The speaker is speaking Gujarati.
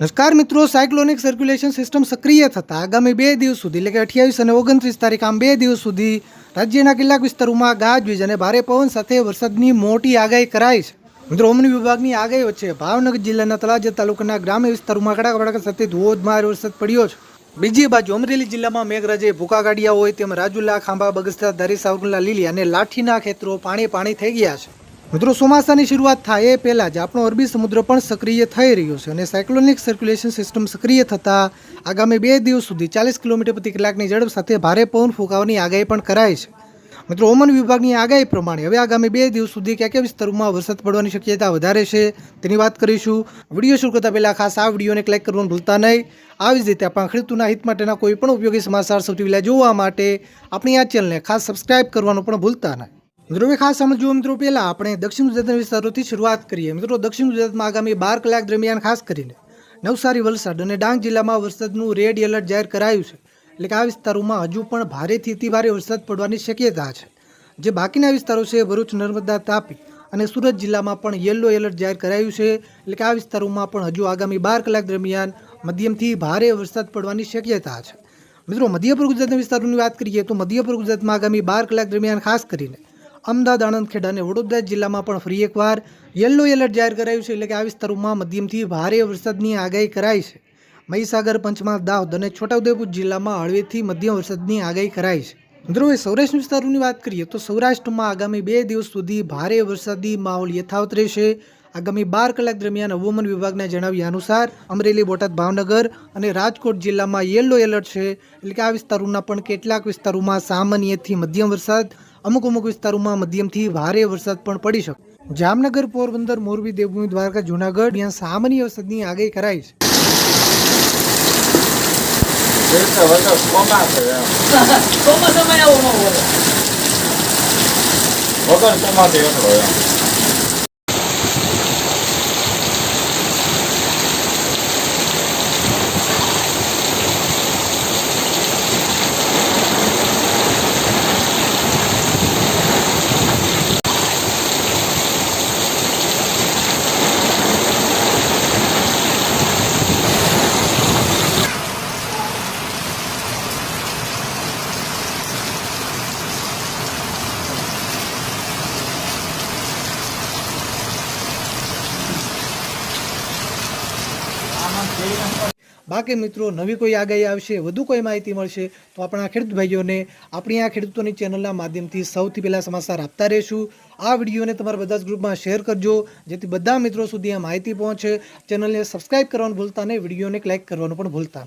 નમસ્કાર મિત્રો સાયક્લોનિક સર્ક્યુલેશન સિસ્ટમ સક્રિય થતાં આગામી બે દિવસ સુધી, એટલે કે અઠ્યાવીસ અને ઓગણત્રીસ તારીખ, આમ બે દિવસ સુધી રાજ્યના કેટલાક વિસ્તારોમાં ગાજવીજ અને ભારે પવન સાથે વરસાદની મોટી આગાહી કરાઈ છે. મિત્રો હવામાન વિભાગની આગાહી વચ્ચે ભાવનગર જિલ્લાના તળાજા તાલુકાના ગ્રામ્ય વિસ્તારોમાં કડક વડાકા સાથે ધોધમાર વરસાદ પડ્યો છે. બીજી બાજુ અમરેલી જિલ્લામાં મેઘરાજે ભૂકા કાઢ્યા હોય તેમ રાજુલા, ખાંભા, બગસરા, ધારી, સાવરકુંડલા, લીલી અને લાઠીના ખેતરો પાણી પાણી થઈ ગયા છે. મિત્રો, ચોમાસાની શરૂઆત થાય એ પહેલાં જ આપણો અરબી સમુદ્ર પણ સક્રિય થઈ રહ્યો છે અને સાયક્લોનિક સર્ક્યુલેશન સિસ્ટમ સક્રિય થતાં આગામી બે દિવસ સુધી ચાલીસ કિલોમીટર પ્રતિ કલાકની ઝડપ સાથે ભારે પવન ફૂંકાવાની આગાહી પણ કરાઈ છે. મિત્રો, હવામાન વિભાગની આગાહી પ્રમાણે હવે આગામી બે દિવસ સુધી કયા કયા વિસ્તારોમાં વરસાદ પડવાની શક્યતા વધારે છે તેની વાત કરીશું. વીડિયો શરૂ કરતાં પહેલાં ખાસ આ વિડીયોને ક્લિક કરવાનું ભૂલતા નહીં. આવી જ રીતે આપણા ખેડૂતોના હિત માટેના કોઈ પણ ઉપયોગી સમાચાર સૌથી પહેલાં જોવા માટે આપણી આ ચેનલને ખાસ સબસ્ક્રાઇબ કરવાનું પણ ભૂલતા નહીં. મિત્રો ખાસ સમજવું મિત્રો, પહેલાં આપણે દક્ષિણ ગુજરાતના વિસ્તારોથી શરૂઆત કરીએ. મિત્રો, દક્ષિણ ગુજરાતમાં આગામી બાર કલાક દરમિયાન ખાસ કરીને નવસારી, વલસાડ અને ડાંગ જિલ્લામાં વરસાદનું રેડ એલર્ટ જાહેર કરાયું છે. એટલે કે આ વિસ્તારોમાં હજુ પણ ભારેથી અતિ ભારે વરસાદ પડવાની શક્યતા છે. જે બાકીના વિસ્તારો છે, ભરૂચ, નર્મદા, તાપી અને સુરત જિલ્લામાં પણ યલો એલર્ટ જાહેર કરાયું છે. એટલે કે આ વિસ્તારોમાં પણ હજુ આગામી બાર કલાક દરમિયાન મધ્યમથી ભારે વરસાદ પડવાની શક્યતા છે. મિત્રો, મધ્યપુર ગુજરાતના વિસ્તારોની વાત કરીએ તો મધ્યપુર ગુજરાતમાં આગામી બાર કલાક દરમિયાન ખાસ કરીને અમદાવાદ આણંદ ખેડા અને વડોદરા જિલ્લામાં પણ ફરી એકવાર યલો એલર્ટ જાહેર કરાયું છે એટલે કે આ વિસ્તારોમાં મધ્યમથી ભારે વરસાદની આગાહી કરાઈ છે. મહીસાગર, પંચમહાલ, દાહોદ અને છોટાઉદેપુર જિલ્લામાં હળવેથી મધ્યમ વરસાદની આગાહી કરાઈ છે. મિત્રો, હવે સૌરાષ્ટ્ર વિસ્તારોની વાત કરીએ તો સૌરાષ્ટ્રમાં આગામી બે દિવસ સુધી ભારે વરસાદી માહોલ યથાવત રહેશે. આગામી બાર કલાક દરમિયાન હવામાન વિભાગના જણાવ્યા અનુસાર અમરેલી, બોટાદ, ભાવનગર અને રાજકોટ જિલ્લામાં યલો એલર્ટ છે. એટલે કે આ વિસ્તારોના પણ કેટલાક વિસ્તારોમાં સામાન્યથી મધ્યમ વરસાદ અમુક અમુક વિસ્તારોમાં મધ્યમથી ભારે વરસાદ પણ પડી શકે. જામનગર પોરબંદર મોરબી દેવભૂમિ દ્વારકા જૂનાગઢ ત્યાં સામાન્ય વરસાદની આગાહી કરાઈ છે. વગર બાકી મિત્રો, નવી કોઈ આગાહી આવશે, વધુ કોઈ માહિતી મળશે, તો આપણા ખેડૂત ભાઈઓને આપણી આ ખેડૂતોની ચેનલના માધ્યમથી સૌથી પહેલાં સમાચાર આપતા રહીશું. આ વિડીયોને તમારા બધા જ ગ્રુપમાં શેર કરજો, જેથી બધા મિત્રો સુધી આ માહિતી પહોંચે. ચેનલને સબસ્ક્રાઇબ કરવાનું ભૂલતા નહીં, વિડીયોને ક્લિક કરવાનું પણ ભૂલતા